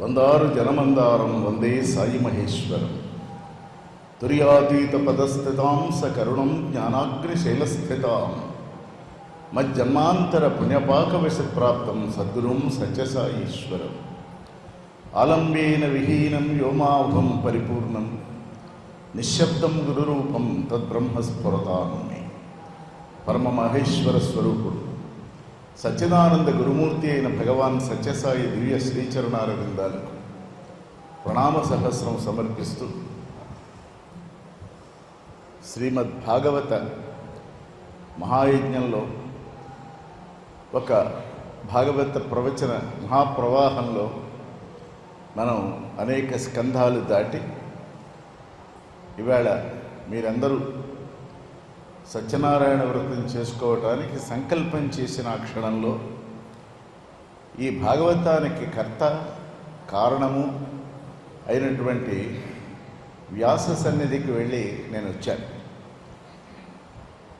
வந்தாறு ஜனமந்தாரம் வந்தே சாயி மகேஸ்வரம் துரியாதீத பதஸ்திதாம் ச கருணம் ஞானாக்னி சைலஸ்திதாம். மஜ்ஜன்மாந்தர புண்ணியபாகவசப்பிராப்தம் சத்குரும் சச்சசாயீஸ்வரம். ஆலம்பேன விஹீனம் யோமாவகம் பரிபூர்ணம். நிஷப்தம் குருரூபம் தத் பிரம்மஸ்புரதானுமே பரம மகேஸ்வர ஸ்வரூபம். సచ్చిదానంద గురుమూర్తి అయిన భగవాన్ సత్యసాయి దివ్య శ్రీచరణారవిందాలకు ప్రణామ సహస్రం సమర్పిస్తూ శ్రీమద్ భాగవత మహాయజ్ఞంలో ఒక భాగవత ప్రవచన మహాప్రవాహంలో మనం అనేక స్కంధాలు దాటి ఇవాళ మీరందరూ సత్యనారాయణ వ్రతం చేసుకోవటానికి సంకల్పం చేసిన ఆ క్షణంలో ఈ భాగవతానికి కర్త కారణము అయినటువంటి వ్యాస సన్నిధికి వెళ్ళి నేను వచ్చాను.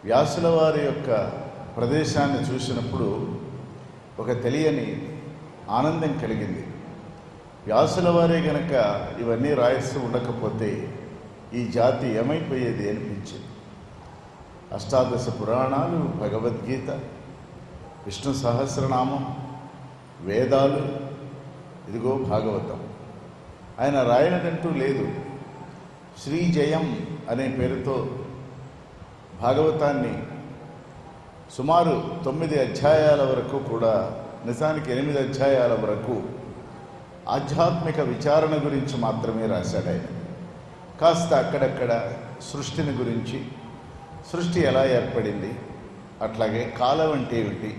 వ్యాసుల వారి యొక్క ప్రదేశాన్ని చూసినప్పుడు ఒక తెలియని ఆనందం కలిగింది. వ్యాసుల వారే గనక ఇవన్నీ రాయస్తూ ఉండకపోతే ఈ జాతి ఏమైపోయేది అనిపించింది. అష్టాదశ పురాణాలు భగవద్గీత విష్ణు సహస్రనామం వేదాలు ఇదిగో భాగవతం. ఆయన రాయనదంటూ లేదు. శ్రీజయం అనే పేరుతో భాగవతాన్ని సుమారు తొమ్మిది అధ్యాయాల వరకు కూడా నిజానికి ఎనిమిది అధ్యాయాల వరకు ఆధ్యాత్మిక విచారణ గురించి మాత్రమే రాశాడు ఆయన. కాస్త అక్కడక్కడ సృష్టిని గురించి సృష్టి ఎలా ఏర్పడింది? అట్లాగే కాలం అంటే ఏమిటి?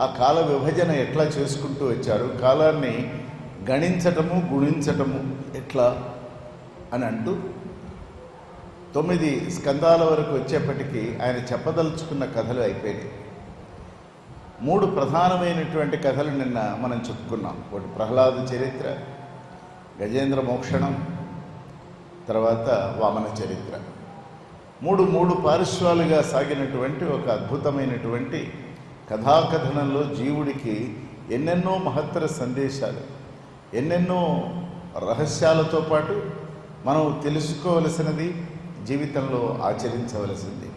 ఆ కాల విభజన ఎట్లా చేసుకుంటూ వచ్చారు? కాలాన్ని గణించటము గుణించటము ఎట్లా అని అంటూ తొమ్మిది స్కందాల వరకు వచ్చేప్పటికీ ఆయన చెప్పదలుచుకున్న కథలు అయిపోయినాయి. మూడు ప్రధానమైనటువంటి కథలు నిన్న మనం చెప్పుకున్నాం. ఒకటి ప్రహ్లాద చరిత్ర గజేంద్ర మోక్షణం తర్వాత వామన చరిత్ర. మూడు మూడు పార్శ్వాలుగా సాగినటువంటి ఒక అద్భుతమైనటువంటి కథాకథనంలో జీవుడికి ఎన్నెన్నో మహత్తర సందేశాలు ఎన్నెన్నో రహస్యాలతో పాటు మనం తెలుసుకోవలసినది జీవితంలో ఆచరించవలసింది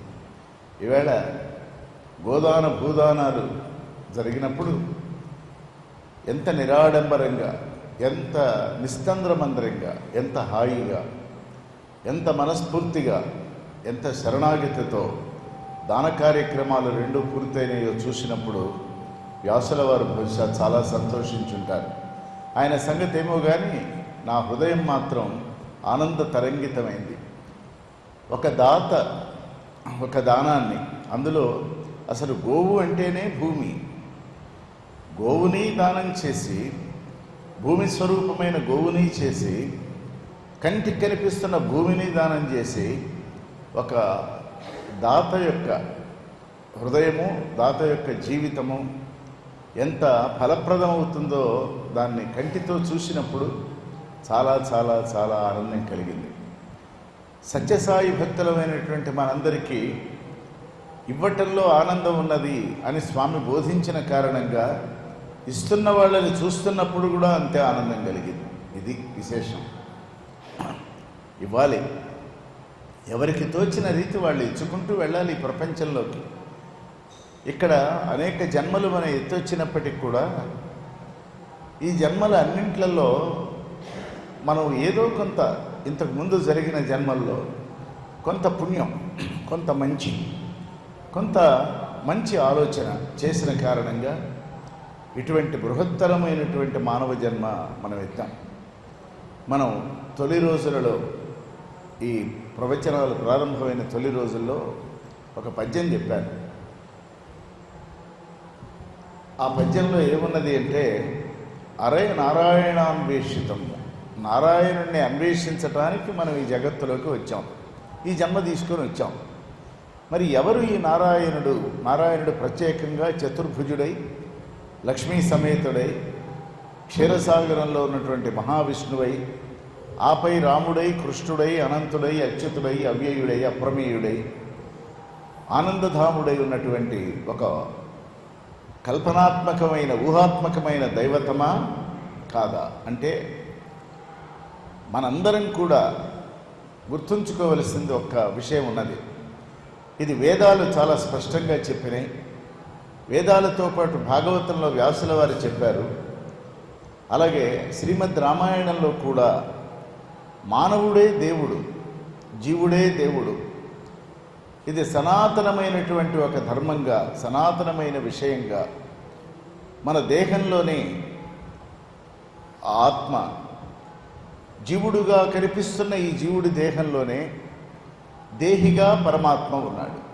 ఈవేళ గోదాన భూదానాలు జరిగినప్పుడు ఎంత నిరాడంబరంగా ఎంత నిస్తంద్రమందరంగా ఎంత హాయిగా ఎంత మనస్ఫూర్తిగా ఎంత శరణాగతితో దాన కార్యక్రమాలు రెండు పూర్తయినాయో చూసినప్పుడు వ్యాసుల వారు బహుశా చాలా సంతోషించుంటారు. ఆయన సంగతి ఏమో కానీ నా హృదయం మాత్రం ఆనంద తరంగితమైంది. ఒక దాత ఒక దానాన్ని అందులో అసలు గోవు అంటేనే భూమి. గోవుని దానం చేసి భూమి స్వరూపమైన గోవుని చేసి కంటికి కనిపిస్తున్న భూమిని దానం చేసి ఒక దాత యొక్క హృదయము దాత యొక్క జీవితము ఎంత ఫలప్రదమవుతుందో దాన్ని కంటితో చూసినప్పుడు చాలా చాలా చాలా ఆనందం కలిగింది. సత్యసాయి భక్తులమైనటువంటి మనందరికీ ఇవ్వటంలో ఆనందం ఉన్నది అని స్వామి బోధించిన కారణంగా ఇస్తున్న వాళ్ళని చూస్తున్నప్పుడు కూడా అంతే ఆనందం కలిగింది. ఇది విశేషం. ఇవ్వాలి. ఎవరికి తోచిన రీతి వాళ్ళు ఇచ్చుకుంటూ వెళ్ళాలి ఈ ప్రపంచంలోకి. ఇక్కడ అనేక జన్మలు మన ఎత్తొచ్చినప్పటికి కూడా ఈ జన్మల అన్నింట్లలో మనం ఏదో కొంత ఇంతకుముందు జరిగిన జన్మల్లో కొంత పుణ్యం కొంత మంచి కొంత మంచి ఆలోచన చేసిన కారణంగా ఇటువంటి బృహత్తరమైనటువంటి మానవ జన్మ మనం ఇద్దాం మనం తొలి రోజులలో ఈ ప్రవచనాలు ప్రారంభమైన తొలి రోజుల్లో ఒక పద్యం చెప్పాను. ఆ పద్యంలో ఏమున్నది అంటే అరే నారాయణాన్వేషితం నారాయణుణ్ణి అన్వేషించటానికి మనం ఈ జగత్తులోకి వచ్చాం. ఈ జన్మ తీసుకొని వచ్చాం. మరి ఎవరు ఈ నారాయణుడు? నారాయణుడు ప్రత్యేకంగా చతుర్భుజుడై లక్ష్మీ సమేతుడై క్షీరసాగరంలో ఉన్నటువంటి మహావిష్ణువై ఆపై రాముడై కృష్ణుడై అనంతుడై అచ్యుతుడై అవ్యయుడై అప్రమేయుడై ఆనందధాముడై ఉన్నటువంటి ఒక కల్పనాత్మకమైన ఊహాత్మకమైన దైవతమా? కాదా? అంటే మనందరం కూడా గుర్తుంచుకోవలసింది ఒక్క విషయం ఉన్నది. ఇది వేదాలు చాలా స్పష్టంగా చెప్పినాయి వేదాలతో పాటు భాగవతంలో వ్యాసుల వారు చెప్పారు. అలాగే శ్రీమద్ రామాయణంలో కూడా మానవుడే దేవుడు జీవుడే దేవుడు. ఇది సనాతనమైనటువంటి ఒక ధర్మంగా సనాతనమైన విషయంగా మన దేహంలోనే ఆత్మ జీవుడుగా కనిపిస్తున్న ఈ జీవుడి దేహంలోనే దేహిగా పరమాత్మ ఉన్నాడు.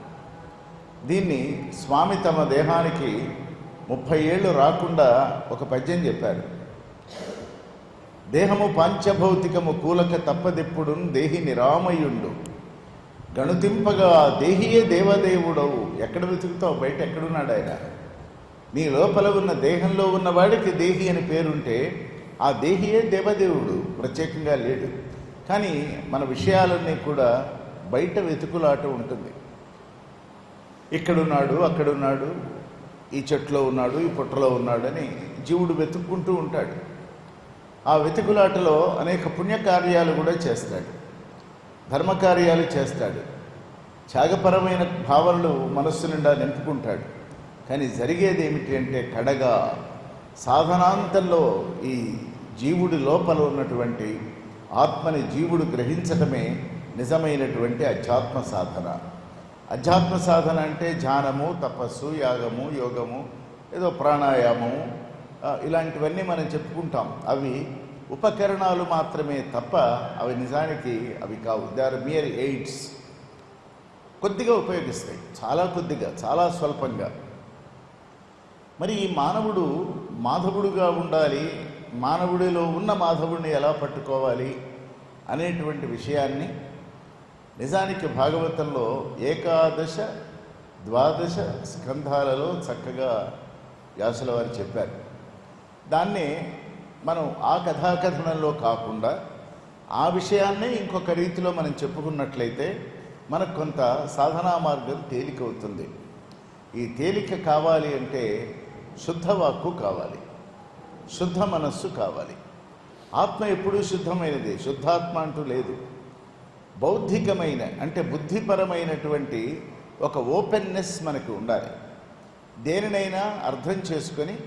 దీన్ని స్వామి తమ దేహానికి ముప్పై ఏళ్ళు రాకుండా ఒక పద్యం చెప్పారు. దేహము పాంచభౌతికము కూలక తప్పదెప్పుడు దేహి నిరామయుండు. గణుతింపగా దేహియే దేవదేవుడవు. ఎక్కడ వెతుకుతావు? బయట ఎక్కడున్నాడు ఆయన? నీ లోపల ఉన్న దేహంలో ఉన్నవాడికి దేహి అని పేరుంటే ఆ దేహియే దేవదేవుడు. ప్రత్యేకంగా లేడు. కానీ మన విషయాలన్నీ కూడా బయట వెతుకులాట ఉంటుంది. ఇక్కడున్నాడు అక్కడున్నాడు ఈ చెట్లో ఉన్నాడు ఈ పుట్టలో ఉన్నాడు అని జీవుడు వెతుక్కుంటూ ఉంటాడు. ఆ వెతుకులాటలో అనేక పుణ్యకార్యాలు కూడా చేస్తాడు. ధర్మకార్యాలు చేస్తాడు. త్యాగపరమైన భావనలు మనస్సు నిండా నింపుకుంటాడు. కానీ జరిగేది ఏమిటి అంటే కడగా సాధనాంతంలో ఈ జీవుడి లోపల ఉన్నటువంటి ఆత్మని జీవుడు గ్రహించటమే నిజమైనటువంటి అధ్యాత్మ సాధన. అధ్యాత్మ సాధన అంటే ధ్యానము తపస్సు యాగము యోగము ఏదో ప్రాణాయామము ఇలాంటివన్నీ మనం చెప్పుకుంటాం. అవి ఉపకరణాలు మాత్రమే తప్ప అవి నిజానికి అవి కావు. దే ఆర్ మియర్ ఎయిడ్స్ కొద్దిగా ఉపయోగిస్తాయి. చాలా కొద్దిగా చాలా స్వల్పంగా. మరి ఈ మానవుడు మాధవుడుగా ఉండాలి మానవుడిలో ఉన్న మాధవుడిని ఎలా పట్టుకోవాలి అనేటువంటి విషయాన్ని నిజానికి భాగవతంలో ఏకాదశ ద్వాదశ స్కంధాలలో చక్కగా వ్యాసుల వారు చెప్పారు. దాన్ని మనం ఆ కథాకథనంలో కాకుండా ఆ విషయాన్నే ఇంకొక రీతిలో మనం చెప్పుకున్నట్లయితే మనకు కొంత సాధనా మార్గం తేలికవుతుంది. ఈ తేలిక కావాలి అంటే శుద్ధవాక్కు కావాలి. శుద్ధ మనస్సు కావాలి. ఆత్మ ఎప్పుడూ శుద్ధమైనది శుద్ధాత్మ అంటూ లేదు. బౌద్ధికమైన అంటే బుద్ధిపరమైనటువంటి ఒక ఓపెన్నెస్ మనకు ఉండాలి. దేనినైనా అర్థం చేసుకొని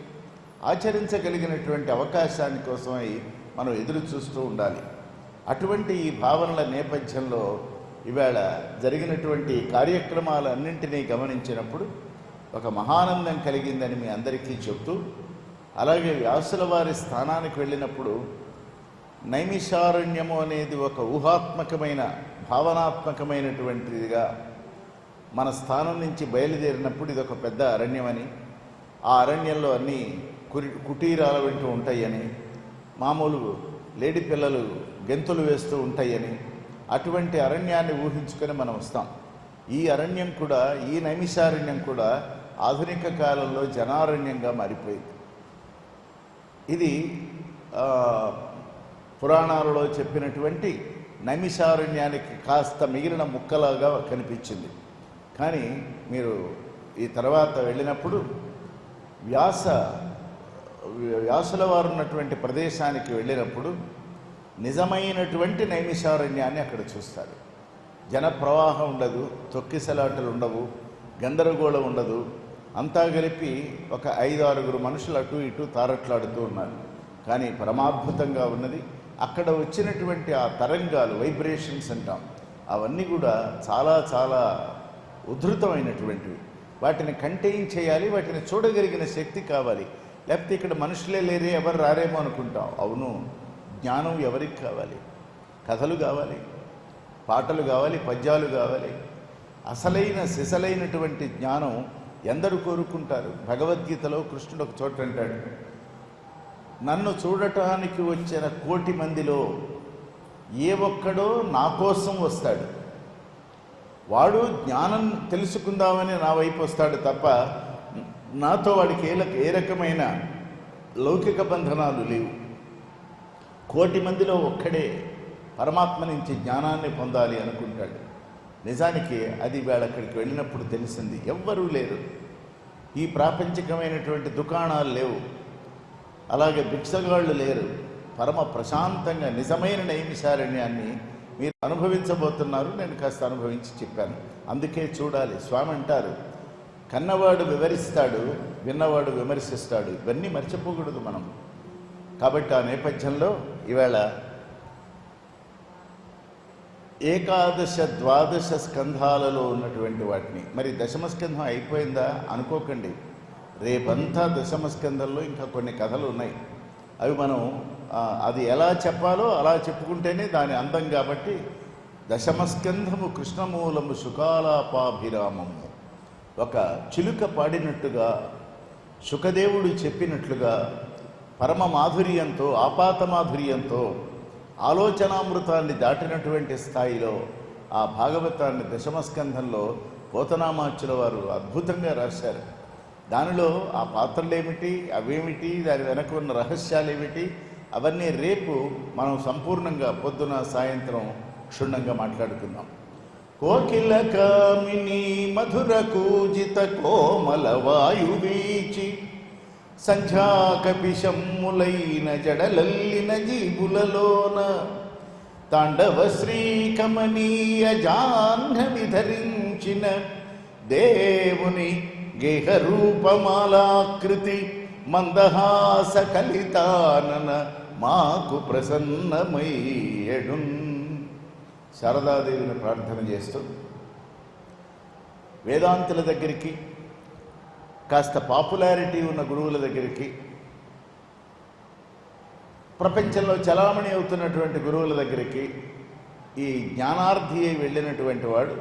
ఆచరించగలిగినటువంటి అవకాశాన్ని కోసమై మనం ఎదురు చూస్తూ ఉండాలి. అటువంటి ఈ భావనల నేపథ్యంలో ఇవాళ జరిగినటువంటి కార్యక్రమాలన్నింటినీ గమనించినప్పుడు ఒక మహానందం కలిగిందని మీ అందరికీ చెప్తూ అలాగే వ్యాసుల వారి స్థానానికి వెళ్ళినప్పుడు నైమిషారణ్యము అనేది ఒక ఊహాత్మకమైన భావనాత్మకమైనటువంటిదిగా మన స్థానం నుంచి బయలుదేరినప్పుడు ఇది ఒక పెద్ద అరణ్యమని ఆ అరణ్యంలో అన్ని కురి కుటీరాల వెంటూ ఉంటాయని మామూలు లేడి పిల్లలు గెంతులు వేస్తూ ఉంటాయని అటువంటి అరణ్యాన్ని ఊహించుకొని మనం వస్తాం. ఈ అరణ్యం కూడా ఈ నైమిషారణ్యం కూడా ఆధునిక కాలంలో జనారణ్యంగా మారిపోయింది. ఇది పురాణాలలో చెప్పినటువంటి నైమిషారణ్యానికి కాస్త మిగిలిన ముక్కలాగా కనిపించింది. కానీ మీరు ఈ తర్వాత వెళ్ళినప్పుడు వ్యాస వ్యాసుల వారు ఉన్నటువంటి ప్రదేశానికి వెళ్ళినప్పుడు నిజమైనటువంటి నైమిషారణ్యాన్ని అక్కడ చూస్తారు. జన ప్రవాహం ఉండదు తొక్కిసలాటలు ఉండవు గందరగోళం ఉండదు. అంతా కలిపి ఒక ఐదు ఆరుగురు మనుషులు అటు ఇటు తారట్లాడుతూ ఉన్నారు. కానీ పరమాద్భుతంగా ఉన్నది అక్కడ వచ్చినటువంటి ఆ తరంగాలు వైబ్రేషన్స్ అంటాం అవన్నీ కూడా చాలా చాలా ఉధృతమైనటువంటివి. వాటిని కంటైన్ చేయాలి వాటిని చూడగలిగిన శక్తి కావాలి. లేకపోతే ఇక్కడ మనుషులే లేరే ఎవరు రారేమో అనుకుంటాం. అవును జ్ఞానం ఎవరికి కావాలి? కథలు కావాలి? పాటలు కావాలి? పద్యాలు కావాలి? అసలైన సిసలైనటువంటి జ్ఞానం ఎందరు కోరుకుంటారు? భగవద్గీతలో కృష్ణుడు ఒక చోట అంటాడు నన్ను చూడటానికి వచ్చిన కోటి మందిలో ఏ ఒక్కడో నా కోసం వస్తాడు. వాడు జ్ఞానం తెలుసుకుందామని నా వైపు వస్తాడు తప్ప నాతో వాడికి ఏ ఏ రకమైన లౌకిక బంధనాలు లేవు. కోటి మందిలో ఒక్కడే పరమాత్మ నుంచి జ్ఞానాన్ని పొందాలి అనుకుంటాడు. నిజానికి అది వేళ అక్కడికి వెళ్ళినప్పుడు తెలిసింది ఎవ్వరూ లేరు. ఈ ప్రాపంచికమైనటువంటి దుకాణాలు లేవు. అలాగే భిక్షగాళ్ళు లేరు. పరమ ప్రశాంతంగా నిజమైన నైమిషారణ్యాన్ని మీరు అనుభవించబోతున్నారు. నేను కాస్త అనుభవించి చెప్పాను. అందుకే చూడాలి. స్వామి అంటారు కన్నవాడు వివరిస్తాడు విన్నవాడు విమర్శిస్తాడు. ఇవన్నీ మర్చిపోకూడదు మనం. కాబట్టి ఆ నేపథ్యంలో ఈవేళ ఏకాదశ ద్వాదశ స్కంధాలలో ఉన్నటువంటి వాటిని. మరి దశమ స్కంధం అయిపోయిందా? అనుకోకండి. రేపంతా దశమ స్కంధంలో ఇంకా కొన్ని కథలు ఉన్నాయి. అవి మనం అది ఎలా చెప్పాలో అలా చెప్పుకుంటేనే దాని అందం కాబట్టి దశమస్కంధము కృష్ణమూలము శుకాలాపాభిరామము ఒక చిలుక పాడినట్టుగా సుఖదేవుడు చెప్పినట్లుగా పరమ మాధుర్యంతో ఆపాత మాధుర్యంతో ఆలోచనామృతాన్ని దాటినటువంటి స్థాయిలో ఆ భాగవతాన్ని దశమస్కంధంలో పోతనామాచుల వారు అద్భుతంగా రాశారు. దానిలో ఆ పాత్రలు ఏమిటి అవేమిటి దాని వెనక ఉన్న రహస్యాలు ఏమిటి అవన్నీ రేపు మనం సంపూర్ణంగా పొద్దున సాయంత్రం క్షుణ్ణంగా మాట్లాడుకుందాం. కోకిల కామిని మధుర కూజిత కోమల వాయు వీచి సంధ్యాకపిశమ్ములైన జడలల్లిన జీబులలోన తాండవ శ్రీకమనీయ జాహ్నవి ధరించిన దేవుని గేహరూపమాలాకృతి మందహాస కలితానన మాకు ప్రసన్నమయ్యడున్. శారదాదేవిని ప్రార్థన చేస్తూ వేదాంతుల దగ్గరికి కాస్త పాపులారిటీ ఉన్న గురువుల దగ్గరికి ప్రపంచంలో చలామణి అవుతున్నటువంటి గురువుల దగ్గరికి ఈ జ్ఞానార్థి అయి వెళ్ళినటువంటి వాడు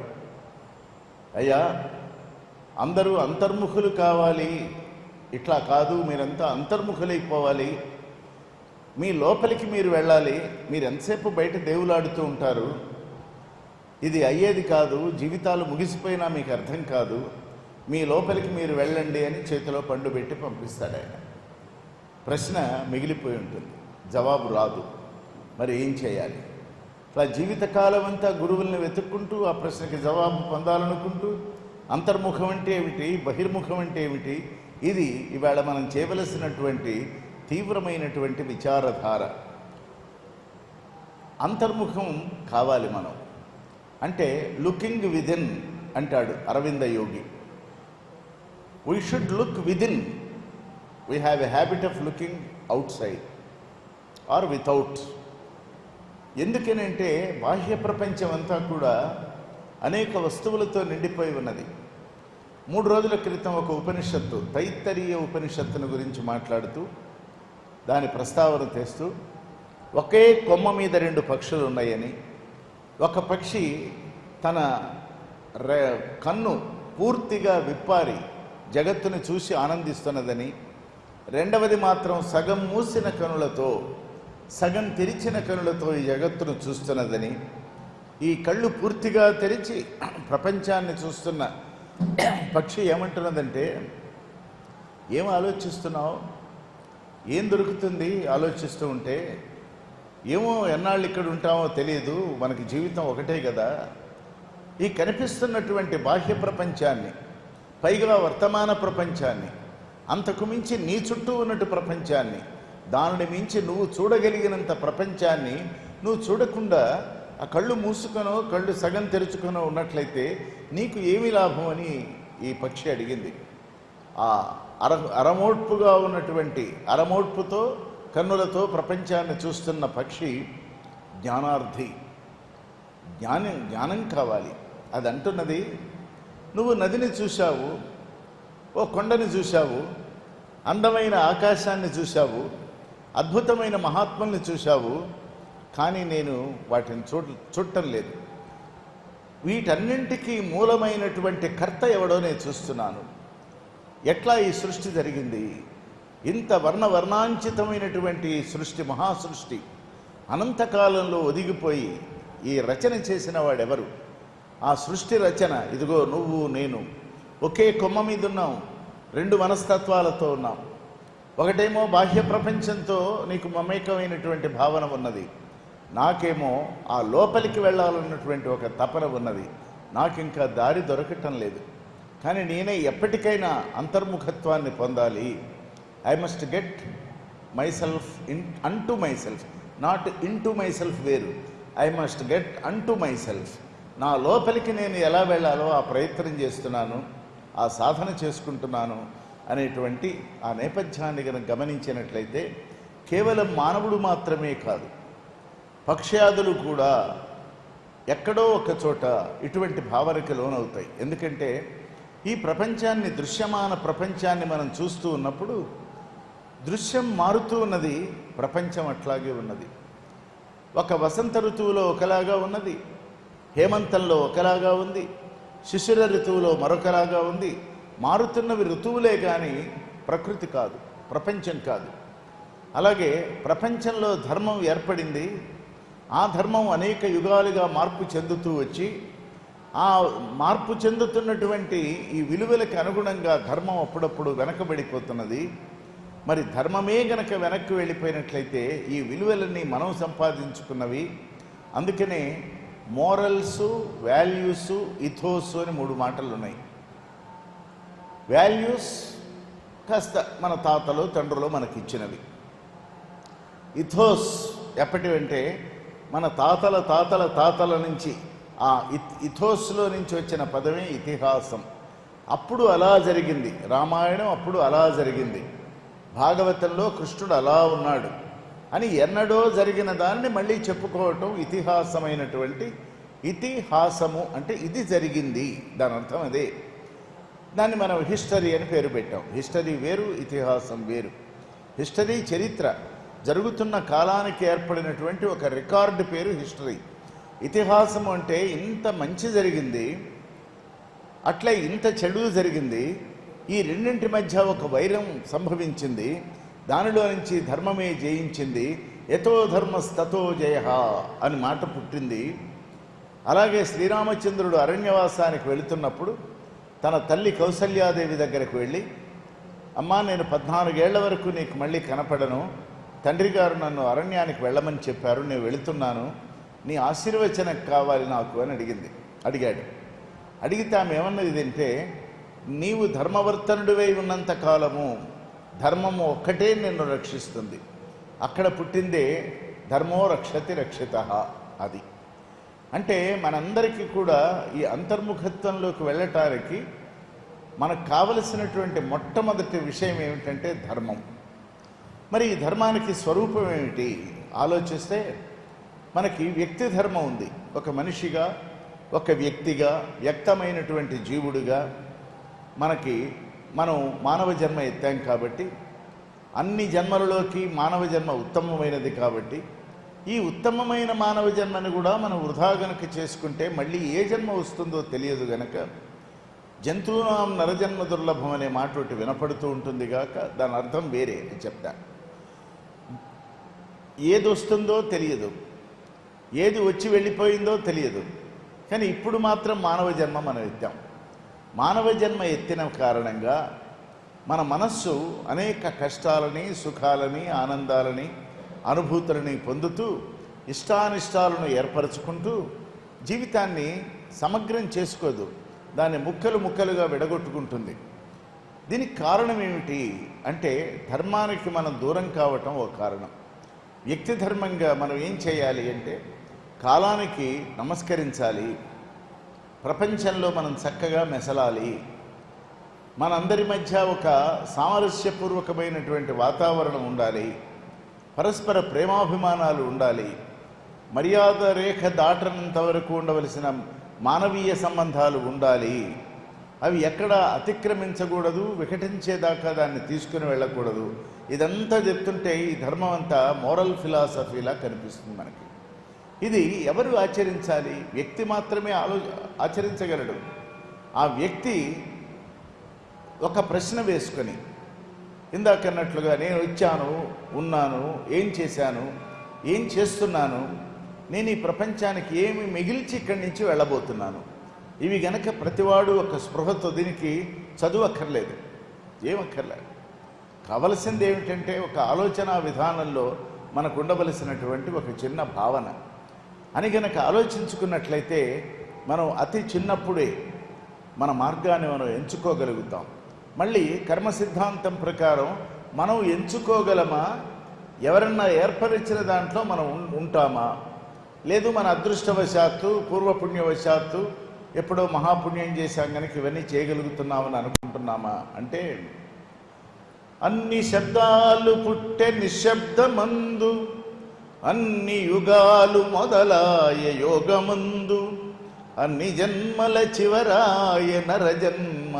అయ్యా అందరూ అంతర్ముఖులు కావాలి. ఇట్లా కాదు మీరంతా అంతర్ముఖులైపోవాలి. మీ లోపలికి మీరు వెళ్ళాలి. మీరు ఎంతసేపు బయట దేవులాడుతూ ఉంటారు. ఇది అయ్యేది కాదు జీవితాలు ముగిసిపోయినా మీకు అర్థం కాదు మీ లోపలికి మీరు వెళ్ళండి అని చేతిలో పండు పెట్టి పంపిస్తాడు ఆయన. ప్రశ్న మిగిలిపోయి ఉంటుంది. జవాబు రాదు. మరి ఏం చేయాలి? అలా జీవితకాలం అంతా గురువుల్ని వెతుక్కుంటూ ఆ ప్రశ్నకి జవాబు పొందాలనుకుంటూ అంతర్ముఖం అంటే ఏమిటి? బహిర్ముఖం అంటే ఏమిటి? ఇది ఇవాళ మనం చేయవలసినటువంటి తీవ్రమైనటువంటి విచారధార. అంతర్ముఖం కావాలి మనం. అంటే లుకింగ్ విదిన్ అంటాడు Aurobindo Yogi. We should look within we have a habit of looking outside or without ఎందుకనంటే బాహ్య ప్రపంచం అంతా కూడా అనేక వస్తువులతో నిండిపోయి ఉన్నది. మూడు రోజుల క్రితం ఒక ఉపనిషత్తు తైత్తరీయ ఉపనిషత్తును గురించి మాట్లాడుతూ దాని ప్రస్తావన తెస్తూ ఒకే కొమ్మ మీద రెండు పక్షులు ఉన్నాయని ఒక పక్షి తన రె కన్ను పూర్తిగా విప్పారి జగత్తుని చూసి ఆనందిస్తున్నదని. రెండవది మాత్రం సగం మూసిన కనులతో సగం తెరిచిన కనులతో ఈ జగత్తును చూస్తున్నదని. ఈ కళ్ళు పూర్తిగా తెరిచి ప్రపంచాన్ని చూస్తున్న పక్షి ఏమంటున్నదంటే ఏం ఆలోచిస్తున్నావు? ఏం దొరుకుతుంది? ఆలోచిస్తూ ఉంటే ఏమో ఎన్నాళ్ళు ఇక్కడ ఉంటామో తెలియదు మనకి జీవితం ఒకటే కదా. ఈ కనిపిస్తున్నటువంటి బాహ్య ప్రపంచాన్ని పైగా వర్తమాన ప్రపంచాన్ని అంతకు మించి నీ చుట్టూ ఉన్నట్టు ప్రపంచాన్ని దానిని మించి నువ్వు చూడగలిగినంత ప్రపంచాన్ని నువ్వు చూడకుండా ఆ కళ్ళు మూసుకొనో కళ్ళు సగం తెరుచుకొనో ఉన్నట్లయితే నీకు ఏమి లాభం అని ఈ పక్షి అడిగింది. ఆ అర అరమోడ్పుగా ఉన్నటువంటి అరమోడ్పుతో కన్నులతో ప్రపంచాన్ని చూస్తున్న పక్షి జ్ఞానార్థి. జ్ఞానం జ్ఞానం కావాలి. అది అంటున్నది నువ్వు నదిని చూశావు ఓ కొండని చూశావు అందమైన ఆకాశాన్ని చూశావు అద్భుతమైన మహాత్ముల్ని చూశావు కానీ నేను వాటిని చూడ చూడటం లేదు. వీటన్నింటికీ మూలమైనటువంటి కర్త ఎవడో నేను చూస్తున్నాను. ఎట్లా ఈ సృష్టి జరిగింది? ఇంత వర్ణ వర్ణాంచితమైనటువంటి సృష్టి మహాసృష్టి అనంతకాలంలో ఒదిగిపోయి ఈ రచన చేసిన వాడెవరు? ఆ సృష్టి రచన ఇదిగో నువ్వు నేను ఒకే కొమ్మ మీద ఉన్నాం రెండు మనస్తత్వాలతో ఉన్నాం. ఒకటేమో బాహ్య ప్రపంచంతో నీకు మమేకమైనటువంటి భావన ఉన్నది. నాకేమో ఆ లోపలికి వెళ్ళాలన్నటువంటి ఒక తపన ఉన్నది. నాకు ఇంకా దారి దొరకటం లేదు. కానీ నేనే ఎప్పటికైనా అంతర్ముఖత్వాన్ని పొందాలి. I must get myself in unto myself not into myself వేరు. I must get unto myself నా లోపలికి నేను ఎలా వెళ్ళాలో ఆ ప్రయత్నం చేస్తున్నాను ఆ సాధన చేసుకుంటున్నాను అనేటువంటి ఆ నేపథ్యాన్ని కనుక గమనించినట్లయితే కేవలం మానవుడు మాత్రమే కాదు పక్ష్యాదులు కూడా ఎక్కడో ఒక చోట ఇటువంటి భావనకి లోనవుతాయి. ఎందుకంటే ఈ ప్రపంచాన్ని దృశ్యమాన ప్రపంచాన్ని మనం చూస్తూ ఉన్నప్పుడు దృశ్యం మారుతూ ఉన్నది ప్రపంచం అట్లాగే ఉన్నది. ఒక వసంత ఋతువులో ఒకలాగా ఉన్నది హేమంతంలో ఒకలాగా ఉంది శిశిర ఋతువులో మరొకలాగా ఉంది. మారుతున్నవి ఋతువులే కానీ ప్రకృతి కాదు ప్రపంచం కాదు. అలాగే ప్రపంచంలో ధర్మం ఏర్పడింది ఆ ధర్మం అనేక యుగాలుగా మార్పు చెందుతూ వచ్చి ఆ మార్పు చెందుతున్నటువంటి ఈ విలువలకు అనుగుణంగా ధర్మం అప్పుడప్పుడు వెనకబడిపోతున్నది. మరి ధర్మమే గనక వెనక్కి వెళ్ళిపోయినట్లయితే ఈ విలువలన్నీ మనం సంపాదించుకున్నవి. అందుకనే మోరల్స్ వాల్యూసు ఇథోసు అని మూడు మాటలు ఉన్నాయి వాల్యూస్ కాస్త మన తాతలు తండ్రులు మనకి ఇచ్చినవి ఇథోస్ ఎప్పటివంటే మన తాతల తాతల తాతల నుంచి ఆ ఇత్ ఇథోస్లో నుంచి వచ్చిన పదమే ఇతిహాసం. అప్పుడు అలా జరిగింది. రామాయణం అప్పుడు అలా జరిగింది. భాగవతంలో కృష్ణుడు అలా ఉన్నాడు అని ఎన్నడో జరిగిన దాన్ని మళ్ళీ చెప్పుకోవటం ఇతిహాసమైనటువంటి ఇతిహాసము అంటే ఇది జరిగింది. దాని అర్థం అదే. దాన్ని మనం హిస్టరీ అని పేరు పెట్టాం. హిస్టరీ వేరు ఇతిహాసం వేరు. హిస్టరీ చరిత్ర. జరుగుతున్న కాలానికి ఏర్పడినటువంటి ఒక రికార్డు పేరు హిస్టరీ. ఇతిహాసం అంటే ఇంత మంచి జరిగింది అట్లే ఇంత చెడు జరిగింది ఈ రెండింటి మధ్య ఒక వైరం సంభవించింది. దానిలో నుంచి ధర్మమే జయించింది. యథో ధర్మస్తతో జయ అని మాట పుట్టింది. అలాగే శ్రీరామచంద్రుడు అరణ్యవాసానికి వెళుతున్నప్పుడు తన తల్లి కౌసల్యాదేవి దగ్గరకు వెళ్ళి అమ్మా నేను పద్నాలుగేళ్ళ వరకు నీకు మళ్ళీ కనపడను. తండ్రి గారు నన్ను అరణ్యానికి వెళ్ళమని చెప్పారు. నేను వెళుతున్నాను. నీ ఆశీర్వచనకు కావాలి నాకు అని అడిగింది. అడిగాడు. అడిగితే ఆమె ఏమన్నది అంటే నీవు ధర్మవర్తనుడివై ఉన్నంత కాలము ధర్మము ఒక్కటే నిన్ను రక్షిస్తుంది. అక్కడ పుట్టిందే ధర్మో రక్షతి రక్షిత అది. అంటే మనందరికీ కూడా ఈ అంతర్ముఖత్వంలోకి వెళ్ళటానికి మనకు కావలసినటువంటి మొట్టమొదటి విషయం ఏమిటంటే ధర్మం. మరి ఈ ధర్మానికి స్వరూపం ఏమిటి? ఆలోచిస్తే మనకి వ్యక్తి ధర్మం ఉంది. ఒక మనిషిగా ఒక వ్యక్తిగా వ్యక్తమైనటువంటి జీవుడిగా మనకి మనం మానవ జన్మ ఎత్తాం కాబట్టి అన్ని జన్మలలోకి మానవ జన్మ ఉత్తమమైనది కాబట్టి ఈ ఉత్తమమైన మానవ జన్మని కూడా మనం వృధా గనక చేసుకుంటే మళ్ళీ ఏ జన్మ వస్తుందో తెలియదు గనక జంతువునాం నరజన్మ దుర్లభం అనే మాట ఒకటి వినపడుతూ ఉంటుంది గాక దాని అర్థం వేరే అని చెప్తా. ఏది వస్తుందో తెలియదు. ఏది వచ్చి వెళ్ళిపోయిందో తెలియదు. కానీ ఇప్పుడు మాత్రం మానవ జన్మ మనం ఎత్తాం. మానవ జన్మ ఎత్తిన కారణంగా మన మనస్సు అనేక కష్టాలని సుఖాలని ఆనందాలని అనుభూతులని పొందుతూ ఇష్టానిష్టాలను ఏర్పరచుకుంటూ జీవితాన్ని సమగ్రం చేసుకోదు. దాన్ని ముక్కలు ముక్కలుగా విడగొట్టుకుంటుంది. దీనికి కారణం ఏమిటి అంటే ధర్మానికి మనం దూరం కావటం ఒక కారణం. వ్యక్తి ధర్మంగా మనం ఏం చేయాలి అంటే కాలానికి నమస్కరించాలి. ప్రపంచంలో మనం చక్కగా మెసలాలి. మనందరి మధ్య ఒక సామరస్యపూర్వకమైనటువంటి వాతావరణం ఉండాలి. పరస్పర ప్రేమాభిమానాలు ఉండాలి. మర్యాద రేఖ దాటనంత వరకు ఉండవలసిన మానవీయ సంబంధాలు ఉండాలి. అవి ఎక్కడ అతిక్రమించకూడదు వికటించేదాకా దాన్ని తీసుకుని వెళ్ళకూడదు. ఇదంతా చెప్తుంటే ఈ ధర్మం అంతా మోరల్ ఫిలాసఫీలా కనిపిస్తుంది మనకి. ఇది ఎవరు ఆచరించాలి? వ్యక్తి మాత్రమే ఆలో ఆచరించగలడు. ఆ వ్యక్తి ఒక ప్రశ్న వేసుకొని ఇందాకన్నట్లుగా నేను వచ్చాను ఉన్నాను ఏం చేశాను ఏం చేస్తున్నాను నేను ఈ ప్రపంచానికి ఏమి మిగిల్చి ఇక్కడి నుంచి వెళ్ళబోతున్నాను. ఇవి గనక ప్రతివాడు ఒక స్పృహతో దీనికి చదువు అక్కర్లేదు ఏమక్కర్లేదు కావలసింది ఏమిటంటే ఒక ఆలోచన విధానంలో మనకు ఉండవలసినటువంటి ఒక చిన్న భావన. అని గనక ఆలోచించుకున్నట్లయితే మనం అతి చిన్నప్పుడే మన మార్గాన్ని మనం ఎంచుకోగలుగుతాం. మళ్ళీ కర్మ సిద్ధాంతం ప్రకారం మనం ఎంచుకోగలమా? ఎవరన్నా ఏర్పరిచిన దాంట్లో మనం ఉంటామా? లేదు మన అదృష్టవశాత్తు పూర్వపుణ్యవశాత్తు ఎప్పుడో మహాపుణ్యం చేశాం కనుక ఇవన్నీ చేయగలుగుతున్నామని అనుకుంటున్నామా? అంటే అన్ని శబ్దాలు పుట్టే నిశ్శబ్దమందు అన్ని యుగాలు మొదలాయ యోగమందు అన్ని జన్మల చివరాయ నరజన్మ.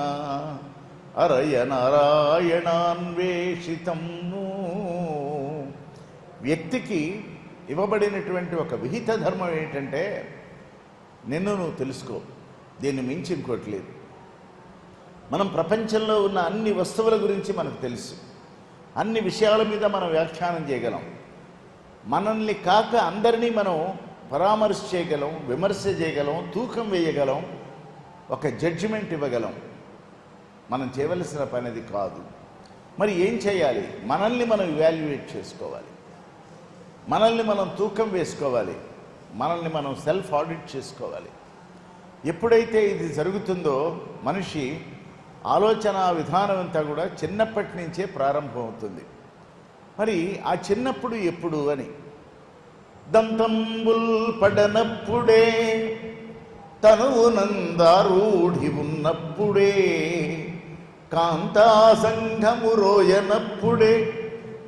అరయ నారాయణాన్వేషితము వ్యక్తికి ఇవ్వబడినటువంటి ఒక విహిత ధర్మం ఏంటంటే నిన్ను నువ్వు తెలుసుకో దీన్ని మించి ఇంకోటి లేదు. మనం ప్రపంచంలో ఉన్న అన్ని వస్తువుల గురించి మనకు తెలుసు. అన్ని విషయాల మీద మనం వ్యాఖ్యానం చేయగలం. మనల్ని కాక అందరినీ మనం పరామర్శ చేయగలం విమర్శ చేయగలం తూకం వేయగలం ఒక జడ్జిమెంట్ ఇవ్వగలం. మనం చేయవలసిన పని అది కాదు. మరి ఏం చేయాలి? మనల్ని మనం ఇవాల్యుయేట్ చేసుకోవాలి. మనల్ని మనం తూకం వేసుకోవాలి. మనల్ని మనం సెల్ఫ్ ఆడిట్ చేసుకోవాలి. ఎప్పుడైతే ఇది జరుగుతుందో మనిషి ఆలోచన విధానం అంతా కూడా చిన్నప్పటి నుంచే ప్రారంభమవుతుంది. మరి ఆ చిన్నప్పుడు ఎప్పుడు అని? దంతంబుల్ పడనప్పుడే తనువునందారూఢి ఉన్నప్పుడే కాంతాసంఘము రోయనప్పుడే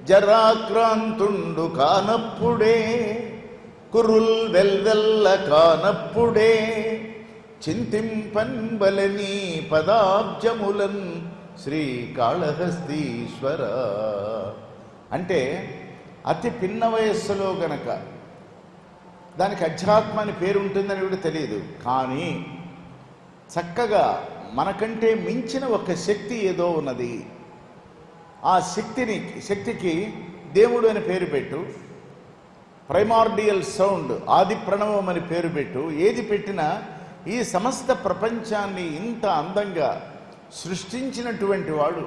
జరాక్రాంతుండు కానప్పుడే కురుల్ వెల్వెల్ల కానప్పుడే చింతింపన్బలని పదాబ్జములన్ శ్రీకాళహస్తీశ్వర. అంటే అతి పిన్న వయస్సులో గనక దానికి అధ్యాత్మ అని పేరు ఉంటుందని కూడా తెలియదు. కానీ చక్కగా మనకంటే మించిన ఒక శక్తి ఏదో ఉన్నది. ఆ శక్తిని శక్తికి దేవుడు అని పేరు పెట్టు ప్రైమార్డియల్ సౌండ్ ఆది ప్రణవం అని పేరు పెట్టు ఏది పెట్టినా ఈ సమస్త ప్రపంచాన్ని ఇంత అందంగా సృష్టించినటువంటి వాడు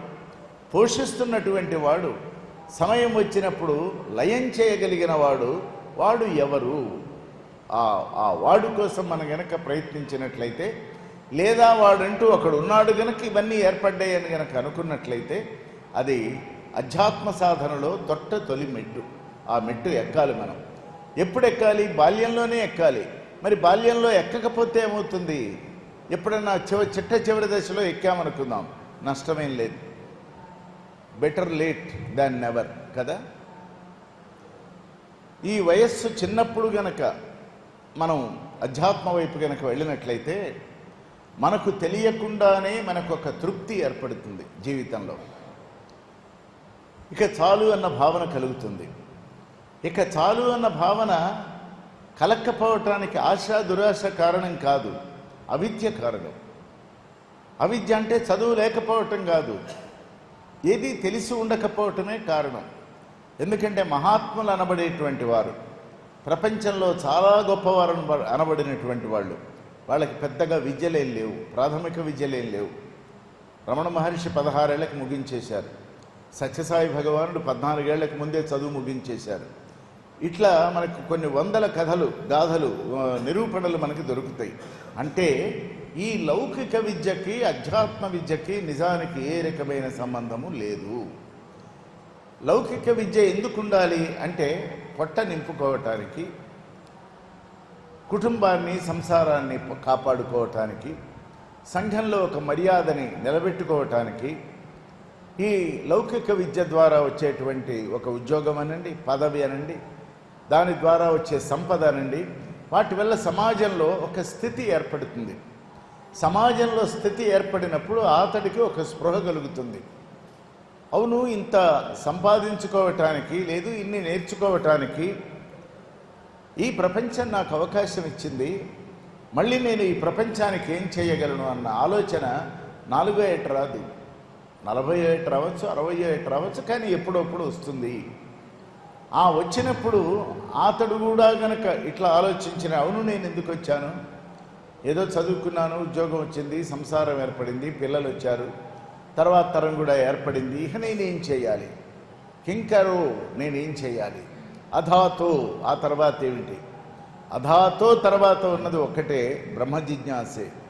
పోషిస్తున్నటువంటి వాడు సమయం వచ్చినప్పుడు లయం చేయగలిగిన వాడు వాడు ఎవరు? ఆ వాడు కోసం మనం గనక ప్రయత్నించినట్లయితే లేదా వాడంటూ ఒకడు ఉన్నాడు గనక ఇవన్నీ ఏర్పడ్డాయని గనక అనుకున్నట్లయితే అది అధ్యాత్మ సాధనలో తొట్ట తొలి మెట్టు. ఆ మెట్టు ఎక్కాలి మనం. ఎప్పుడు ఎక్కాలి? బాల్యంలోనే ఎక్కాలి. మరి బాల్యంలో ఎక్కకపోతే ఏమవుతుంది? ఎప్పుడన్నా చివ చిట్ట చివరి దశలో ఎక్కామనుకుందాం. నష్టమేం లేదు. బెటర్ లేట్ దాన్ నెవర్ కదా? ఈ వయస్సు చిన్నప్పుడు గనక మనం అధ్యాత్మ వైపు గనక వెళ్ళినట్లయితే మనకు తెలియకుండానే మనకు ఒక తృప్తి ఏర్పడుతుంది జీవితంలో. ఇక చాలు అన్న భావన కలుగుతుంది. ఇక చాలు అన్న భావన కలక్కపోవటానికి ఆశ దురాశ కారణం కాదు. అవిద్య కారణం. అవిద్య అంటే చదువు లేకపోవటం కాదు. ఏది తెలిసి ఉండకపోవటమే కారణం. ఎందుకంటే మహాత్ములు అనబడేటువంటి వారు ప్రపంచంలో చాలా గొప్పవారు అనబడినటువంటి వాళ్ళు. వాళ్ళకి పెద్దగా విద్యలేం లేవు ప్రాథమిక విద్యలేం లేవు. రమణ మహర్షి పదహారేళ్ళకు ముగించేశారు. సత్యసాయి భగవానుడు పద్నాలుగేళ్ళకు ముందే చదువు ముగించేశారు. ఇట్లా మనకు కొన్ని వందల కథలు గాథలు నిరూపణలు మనకి దొరుకుతాయి. అంటే ఈ లౌకిక విద్యకి అధ్యాత్మ విద్యకి నిజానికి ఏ రకమైన సంబంధము లేదు. లౌకిక విద్య ఎందుకు ఉండాలి అంటే పొట్ట నింపుకోవటానికి కుటుంబాన్ని సంసారాన్ని కాపాడుకోవటానికి సంఘంలో ఒక మర్యాదని నిలబెట్టుకోవటానికి ఈ లౌకిక విద్య ద్వారా వచ్చేటువంటి ఒక ఉద్యోగం అనండి పదవి అనండి దాని ద్వారా వచ్చే సంపద అనండి వాటి వల్ల సమాజంలో ఒక స్థితి ఏర్పడుతుంది. సమాజంలో స్థితి ఏర్పడినప్పుడు అతడికి ఒక స్పృహ కలుగుతుంది. అవును ఇంత సంపాదించుకోవటానికి లేదు ఇన్ని నేర్చుకోవటానికి ఈ ప్రపంచం నాకు అవకాశం ఇచ్చింది. మళ్ళీ నేను ఈ ప్రపంచానికి ఏం చేయగలను అన్న ఆలోచన నాలుగో ఏట రాదు. నలభై ఏట రావచ్చు అరవై ఏట రావచ్చు కానీ ఎప్పుడప్పుడు వస్తుంది. ఆ వచ్చినప్పుడు అతడు కూడా గనక ఇట్లా ఆలోచించిన అవును నేను ఎందుకు వచ్చాను? ఏదో చదువుకున్నాను ఉద్యోగం వచ్చింది సంసారం ఏర్పడింది పిల్లలు వచ్చారు. తర్వాత తరం కూడా ఏర్పడింది. ఇక నేనేం చేయాలి? కింకరు నేనేం చేయాలి? అధాతో ఆ తర్వాత ఏమిటి? అధాతో తర్వాత ఉన్నది ఒక్కటే బ్రహ్మ జిజ్ఞాసే.